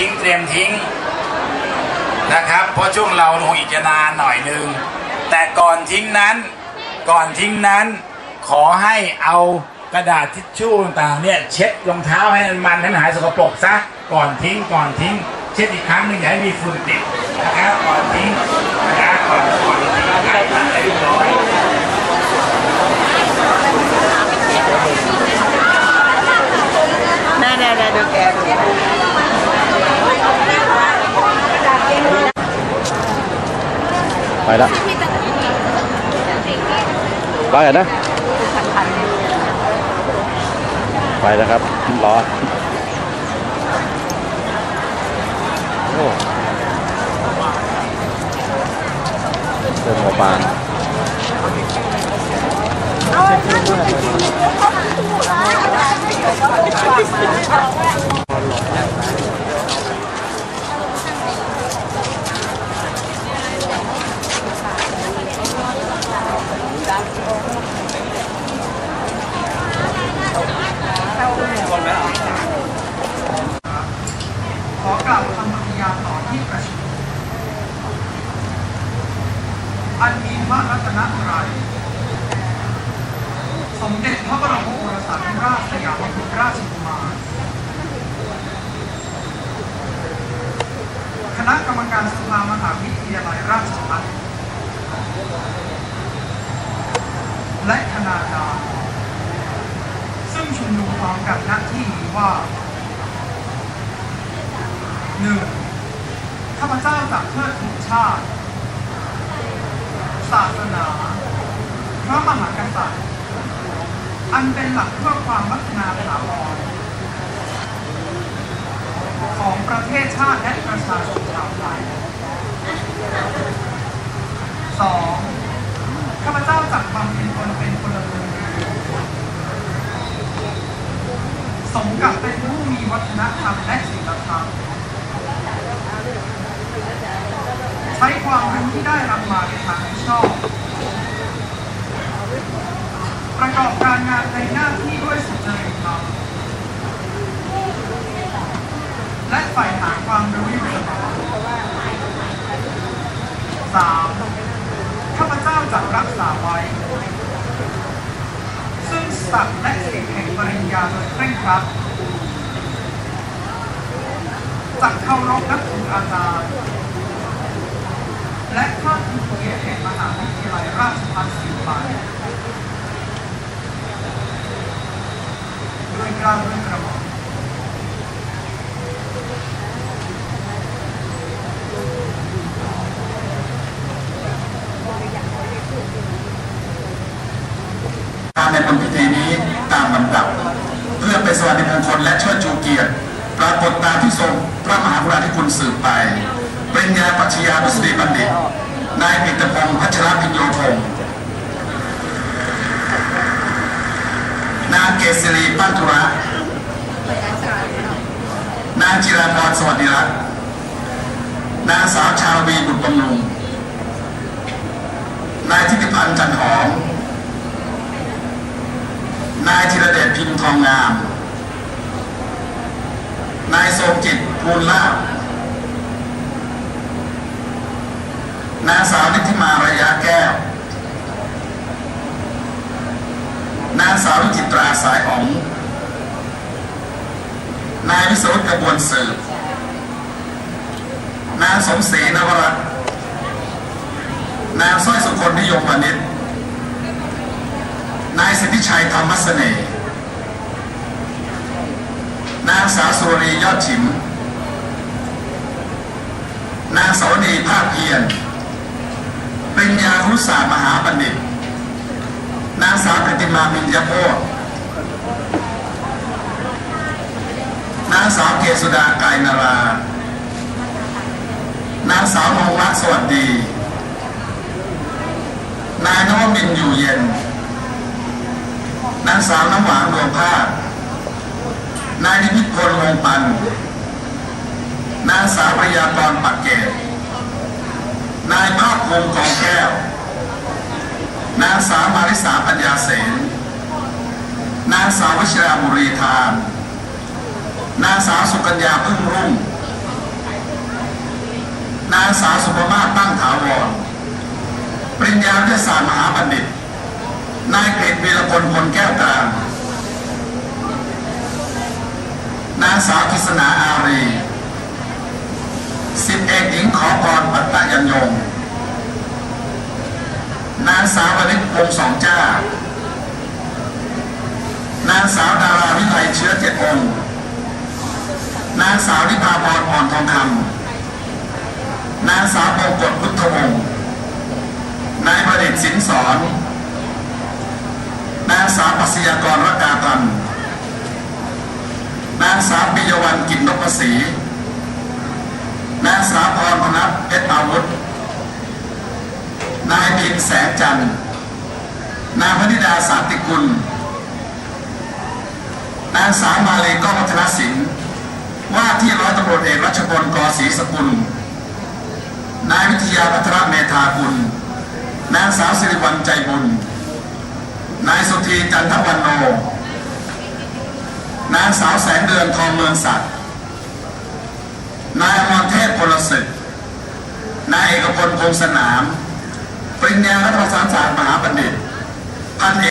ทิ้งเตรียมทิ้งนะครับ เพราะช่วงเราคงอีกจะนานหน่อยนึง แต่ก่อนทิ้งนั้น ก่อนทิ้งนั้น ขอให้เอากระดาษทิชชู่ต่างๆเนี่ยเช็ดรองเท้าให้มันมันให้มันหายสกปรกซะก่อนทิ้งก่อนทิ้ง เช็ดอีกครั้งหนึ่งอย่าให้มีฝุ่นติดนะครับก่อนทิ้งนะครับก่อนก่อนทิ้งให้เรียบร้อย แน่แน่แน่ดูแกดู ไปละว่ากันนะ ไปแล้วครับรอโอ้เดินหมอปลาขอกล่าวคำปฏิญาณต่อ ที่ประชุมอันมีพระรัตนตรัยสมเด็จพระบรมโอรสาธิราชสยามกุฎราชกุมารคณะกรรมการสภามหาวิทยาลัยราชภัฏและคณาจารย์ซึ่งชุมนุมพร้อมกันณที่นี้ว่าหนึ่ง ข้าพเจ้าจากเทิดทูนชาติ ศาสนา พระมหากษัตริย์ อันเป็นหลักเพื่อความพัฒนาถาวรของประเทศชาติและประชาชนชาวไทยสองข้าพเจ้าจักบำเพ็ญตนเป็นพลเมืองสมกับเป็นผู้มีวัฒนธรรมและศีลธรรม ใช้ความรู้ที่ได้รับมาในทางที่ชอบ ประกอบการงานในหน้าที่ด้วยสุจริตธรรมและใฝ่หาความรู้อยู่เสมอสามข้าพเจ้าจะรักษาไว้ ซึ่งศักดิ์และสิทธิแห่งปริญญาโดยเคร่งครัด จักเคารพนับถืออาจารย์ และภาคภูมิเกียรติแห่งมหาวิทยาลัยราชภัฏศิลปาด้วยกล้าด้วยกระหม่อมการในบนพิธีนี้ตามลำดับ เพื่อเป็นสวัสดิมงคลและเชิดชูเกียรติ ตามที่ทรงพระมหากรุณาธิคุณสืบไปเป็นยาปัชญาดุษฎีบัณฑิต นายปิตพงศ์พัชรพิญโยธงนางเกษรีปันธุระ นางจิราพรสวัสดิรัตน์นางสาวชาลวีบุตรบำรุง นายทิติพันธ์จันหอม นายธีรเดชพิมพ์ทองงาม นายทรงจิตภูลลาภนางสาวนิติมาระยะแก้ว นางสาววิจิตราสายอ๋อง นายวิศรุตกระบวนสืบ นางสมศรีนวรัตน์นางสร้อยสุคนนิยมวณิชนายสิทธิชัยธรรมเสน่ห์ นางสาวสุรียอดฉิม นางสาวนีภาคเพียรปริญญาครุศาสตร์มหาบัณฑิต นางสาวกติมามินยโพธนางสาวเกสุดากายนารา นางสาวนงรักสวัสดี นายนวมินอยู่เย็น นางสาวน้ำหวานดวงภาพ นายนิพิษพลวงปัน นางสาวพยากรปักเกตนายภาคภูมิกองแก้ว นางสาวมาริสาปัญญาเสนนางสาววชิราบุรีทาน นางสาวสุกัญญาพึ่งรุ่ง นางสาวสุภมาตั้งถาวร ปริญญาวิทยาศาสตร์มหาบัณฑิต นายเกรดวีรพลพลแก้วกลาง นางสาวกิษณาอารีสิบเอกหญิงขอพรปัตตยันยง นางสาววริศวงสองเจ้า นางสาวดาราวิไลเชื้อเจ็ดองค์ นางสาวนิพาพรอ่อนทองคำ นางสาวบงกฎพุทธวงศ์ นายประดิษฐ์สินสอน นางสาวปัสยากรรักกาพัน นางสาวปิยวันกินนพศรีนางสาวพรพนัทเพชรอาวุธ นายพินแสงจันทร์ นางพนิดาสาติกุล นางสาวมาเลก้องวัฒนศิลป์ว่าที่ร้อยตำรวจเอกรัชพลกอศรีสกุล นายวิทยาพัทรเมธากุล นางสาวสิริวัลใจบุญ นายสุธีจันทวันโน นางสาวแสงเดือนทองเมืองศักดิ์นายอมรเทพพลศึกนายเอกพลพงสนาม ปริญญารัฐศาสตร์มหาบัณฑิต พันเอ